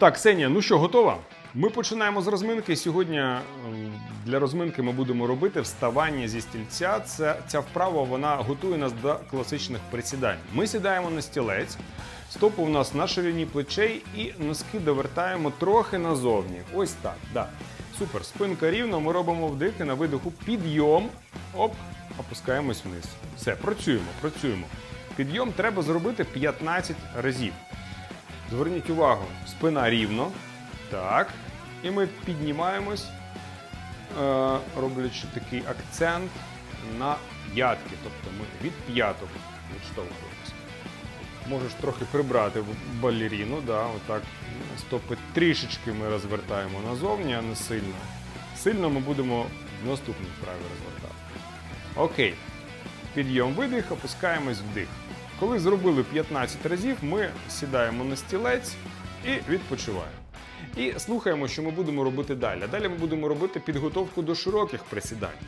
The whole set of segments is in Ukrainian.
Так, Ксенія, ну що, готова? Ми починаємо з розминки. Сьогодні ем, для розминки ми будемо робити вставання зі стільця. Це ця вправа вона готує нас до класичних присідань. Ми сідаємо на стілець, стопи у нас на ширині плечей і носки довертаємо трохи назовні. Ось так. Да. Супер. Спинка рівно. Ми робимо вдих і на видиху підйом. Оп, опускаємось вниз. Все, працюємо, працюємо. Підйом треба зробити 15 разів. Зверніть увагу, спина рівно. Так. І ми піднімаємось, е, роблячи такий акцент на п'ятки. Тобто ми від п'яток відштовхуємося. Можеш трохи прибрати балеріну, да, отак. Стопи трішечки ми розвертаємо назовні, а не сильно. Сильно ми будемо в наступній вправі розвертати. Окей. Підйом видих, опускаємось вдих. Коли зробили 15 разів, ми сідаємо на стілець і відпочиваємо. І слухаємо, що ми будемо робити далі. Далі ми будемо робити підготовку до широких присідань.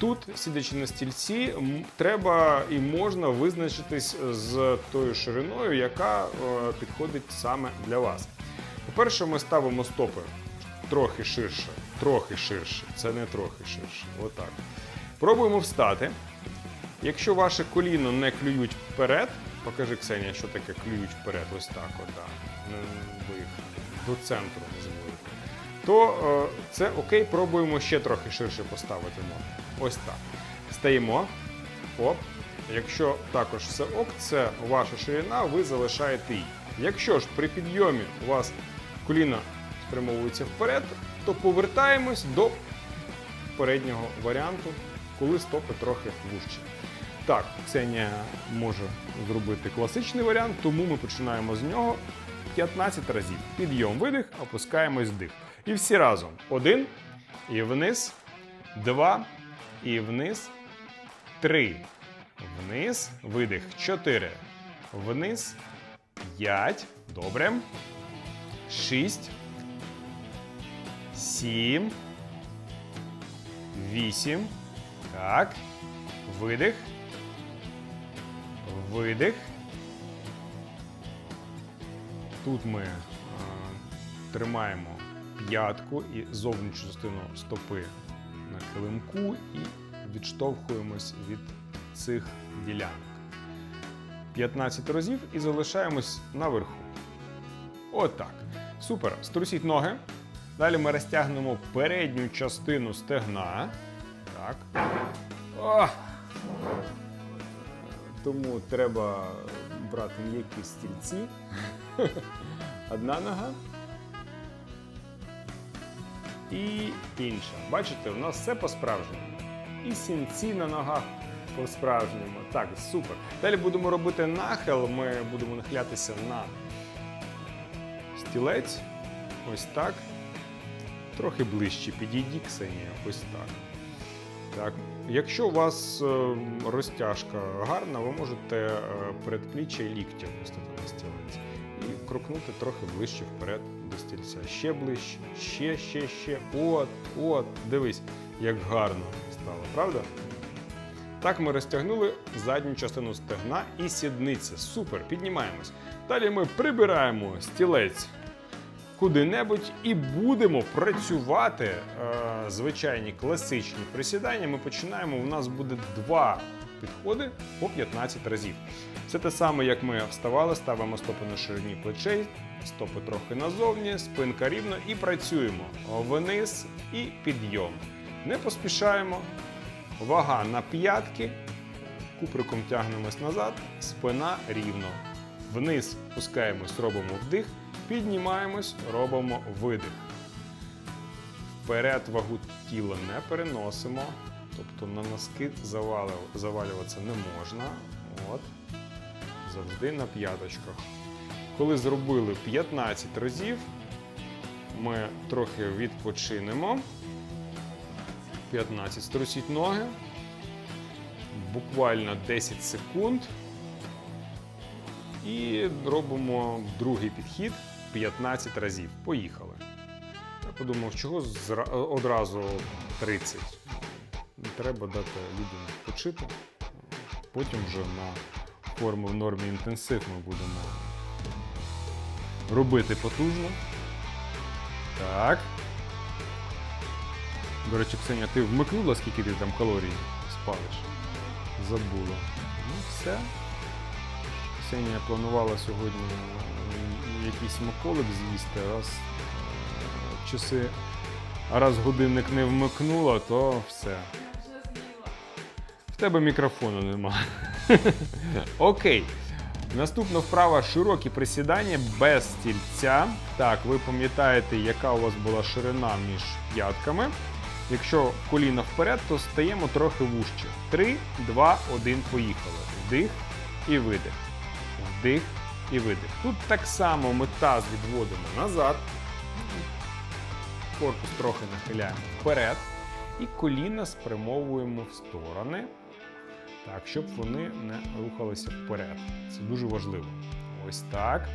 Тут, сидячи на стільці, треба і можна визначитись з тою шириною, яка е, підходить саме для вас. По-перше, ми ставимо стопи трохи ширше, трохи ширше. Це не трохи ширше. Отак. Пробуємо встати. Якщо ваше коліно не клюють вперед, покажи Ксенія, що таке клюють вперед, ось так, от, да. Ну, ви до центру забудете. То е, це окей, пробуємо ще трохи ширше поставити ноги. Ось так. Стаємо. Оп. Якщо також все ок, це ваша ширина, ви залишаєте її. Якщо ж при підйомі у вас коліна спрямовується вперед, то повертаємось до переднього варіанту, коли стопи трохи вужчі. Так, Ксенія може зробити класичний варіант, тому ми починаємо з нього 15 разів. Підйом, видих, опускаємось вдих. І всі разом. Один і вниз, два і вниз, три. Вниз, видих. Чотири. Вниз. П'ять. Добре. Шість. Сім. Вісім. Так. Видих. Видих. Тут ми е, тримаємо п'ятку і зовнішню частину стопи на килимку і відштовхуємось від цих ділянок. 15 разів і залишаємось наверху. Отак. Супер. Струсіть ноги. Далі ми розтягнемо передню частину стегна. Так. О! Тому треба брати м'які стільці. Одна нога. І інша. Бачите, у нас все по-справжньому. І сінці на ногах по-справжньому. Так, супер. Далі будемо робити нахил. Ми будемо нахилятися на стілець. Ось так. Трохи ближче підійді, Ксенія. Ось так. Так, якщо у вас е, розтяжка гарна, ви можете е, передпліччя і ліктя опустити на стілець і крокнути трохи ближче вперед до стільця. Ще ближче, ще, ще, ще. От, от. Дивись, як гарно стало, правда? Так ми розтягнули задню частину стегна і сідниці. Супер, піднімаємось. Далі ми прибираємо стілець куди-небудь і будемо працювати е, звичайні класичні присідання. Ми починаємо. У нас буде два підходи по 15 разів. Це те саме, як ми вставали, ставимо стопи на ширині плечей, стопи трохи назовні, спинка рівно і працюємо вниз і підйом. Не поспішаємо. Вага на п'ятки, куприком тягнемось назад, спина рівно. Вниз пускаємось, робимо вдих, піднімаємось, робимо видих. Вперед вагу тіла не переносимо, тобто на носки завалюватися не можна. От. Завжди на п'яточках. Коли зробили 15 разів, ми трохи відпочинемо. 15. Струсіть ноги. Буквально 10 секунд. І робимо другий підхід 15 разів. Поїхали. Я подумав, чого одразу 30. Треба дати людям відпочити. Потім вже на форму в нормі інтенсив ми будемо робити потужно. Так. До речі, Ксенія, ти вмикнула, скільки ти там калорій спалиш? Забула. Ну, все. Ксенія планувала сьогодні якийсь смаколик з'їсти, раз е, часи, а раз годинник не вмикнула, то все. В тебе мікрофону нема. Окей. Наступна вправа широкі присідання без стільця. Так, ви пам'ятаєте, яка у вас була ширина між п'ятками. Якщо коліна вперед, то стаємо трохи вужче. 3, 2, 1, поїхали. Вдих і видих. Вдих і видих. Тут так само ми таз відводимо назад. Корпус трохи нахиляємо вперед. І коліна спрямовуємо в сторони. Так, щоб вони не рухалися вперед. Це дуже важливо. Ось так.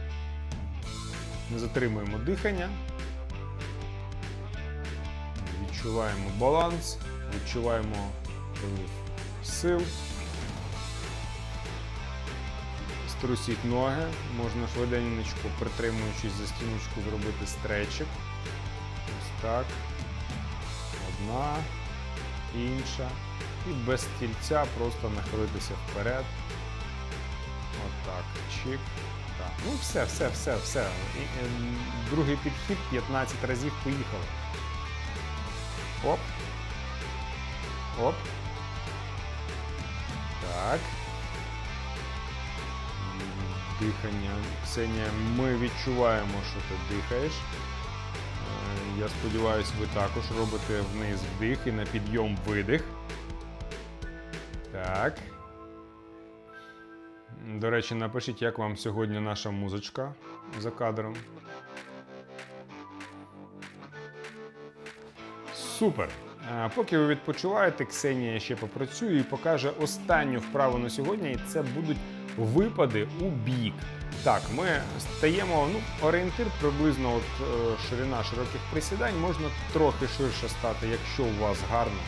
Ми затримуємо дихання. Відчуваємо баланс, відчуваємо сил. Струсіть ноги, можна швиденько, притримуючись за стіночку, зробити стречик. Ось так. Одна, інша. І без стільця просто нахилитися вперед. Отак. Чик. Так. Ну все, все, все, все. Е, другий підхід 15 разів поїхали. Оп. Оп. Так. Дихання. Ксенія, ми відчуваємо, що ти дихаєш. Е, Я сподіваюся, ви також робите вниз вдих і на підйом видих. Так. До речі, напишіть, як вам сьогодні наша музичка за кадром. Супер! Поки ви відпочиваєте, Ксенія ще попрацює і покаже останню вправу на сьогодні, і це будуть випади у бік. Так, ми стаємо, ну, орієнтир приблизно от е, ширина широких присідань, можна трохи ширше стати, якщо у вас гарна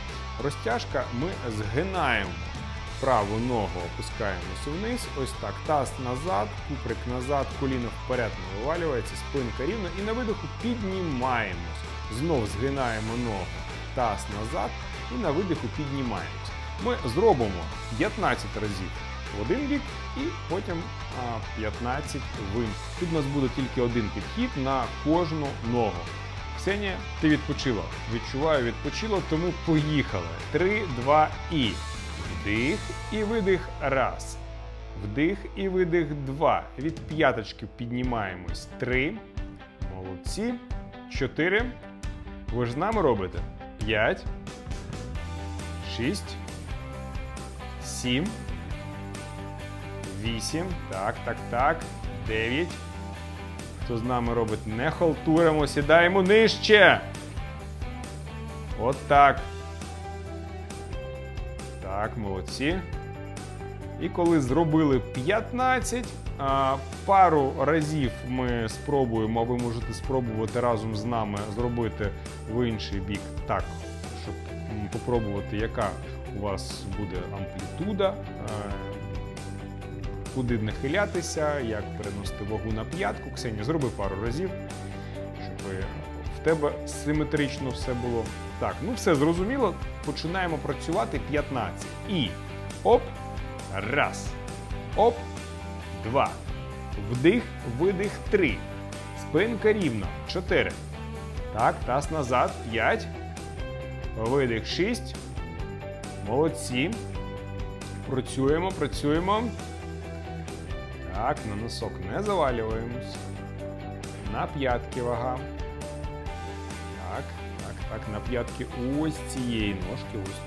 розтяжка. Ми згинаємо праву ногу, опускаємося вниз, ось так, таз назад, куприк назад, коліно вперед не вивалюється, спинка рівно і на видиху піднімаємось. Знов згинаємо ногу, таз назад і на видиху піднімаємось. Ми зробимо 15 разів в один бік і потім а, 15 в інший. Тут у нас буде тільки один підхід на кожну ногу. Ксенія, ти відпочила. Відчуваю, відпочила, тому поїхали. 3, 2 і. Вдих і видих. Раз. Вдих і видих. Два. Від п'яточки піднімаємось. Три. Молодці. Чотири. Ви ж з нами робите? П'ять. Шість. Сім. Вісім. Так, так, так. Дев'ять. Хто з нами робить? Не халтуримо, сідаємо нижче. От так. Так, молодці. І коли зробили 15, пару разів ми спробуємо, а ви можете спробувати разом з нами зробити в інший бік так, щоб попробувати, яка у вас буде амплітуда, е, куди нахилятися, як переносити вагу на п'ятку. Ксенія, зроби пару разів, щоб в тебе симетрично все було. Так, ну все зрозуміло. Починаємо працювати 15. І оп, раз. Оп, два. Вдих, видих, три. Спинка рівно. Чотири. Так, таз назад. П'ять. Видих, шість. Молодці. Працюємо, працюємо. Так, на носок не завалюємось. На п'ятки вага. Так, так, так, на п'ятки ось цієї ножки. Ось.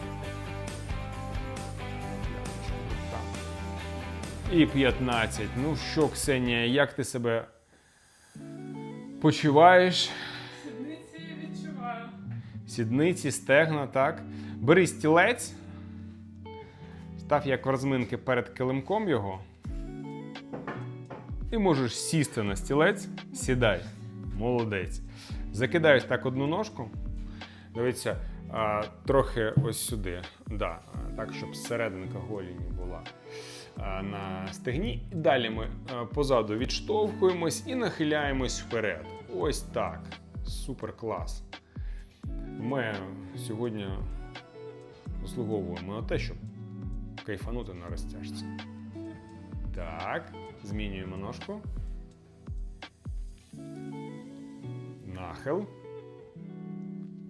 І 15. Ну що, Ксенія, як ти себе почуваєш? Сідниці я відчуваю. Сідниці, стегна, так. Бери стілець. Став як в розминки перед килимком його. І можеш сісти на стілець, сідай. Молодець. Закидаєш так одну ножку. Дивіться, трохи ось сюди. Да, так, щоб серединка голіні була на стегні. І далі ми позаду відштовхуємось і нахиляємось вперед. Ось так. Супер клас. Ми сьогодні заслуговуємо на те, щоб кайфанути на розтяжці. Так, змінюємо ножку. Нахил.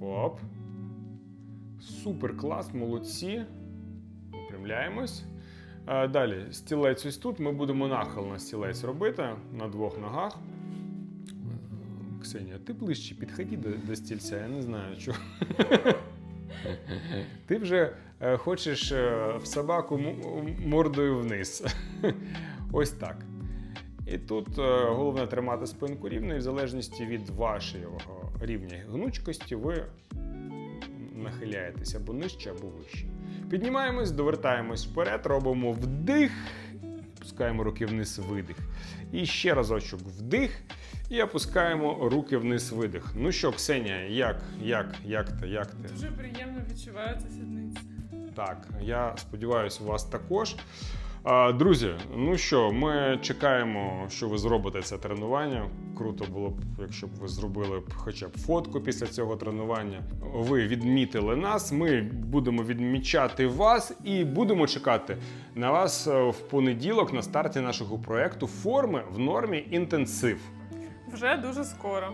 Оп. Супер клас, молодці. Випрямляємось. Е, Далі, стілець ось тут. Ми будемо нахил на стілець робити на двох ногах. Ксенія, ти ближче підходи до, до стільця, я не знаю чого. Ти вже е, хочеш е, в собаку мордою вниз. Ось так. І тут е, головне тримати спинку рівно, і в залежності від вашого рівня гнучкості ви нахиляєтесь або нижче, або вище. Піднімаємось, довертаємось вперед, робимо вдих, опускаємо руки вниз, видих. І ще разочок вдих. І опускаємо руки вниз, видих. Ну що, Ксенія, як, як, як ти, як ти? Дуже приємно відчувається сідниця. Так, я сподіваюся, у вас також. Друзі, ну що, ми чекаємо, що ви зробите це тренування. Круто було б, якщо б ви зробили б хоча б фотку після цього тренування. Ви відмітили нас. Ми будемо відмічати вас і будемо чекати на вас е, в понеділок на старті нашого проекту форми в нормі інтенсив. Вже дуже скоро.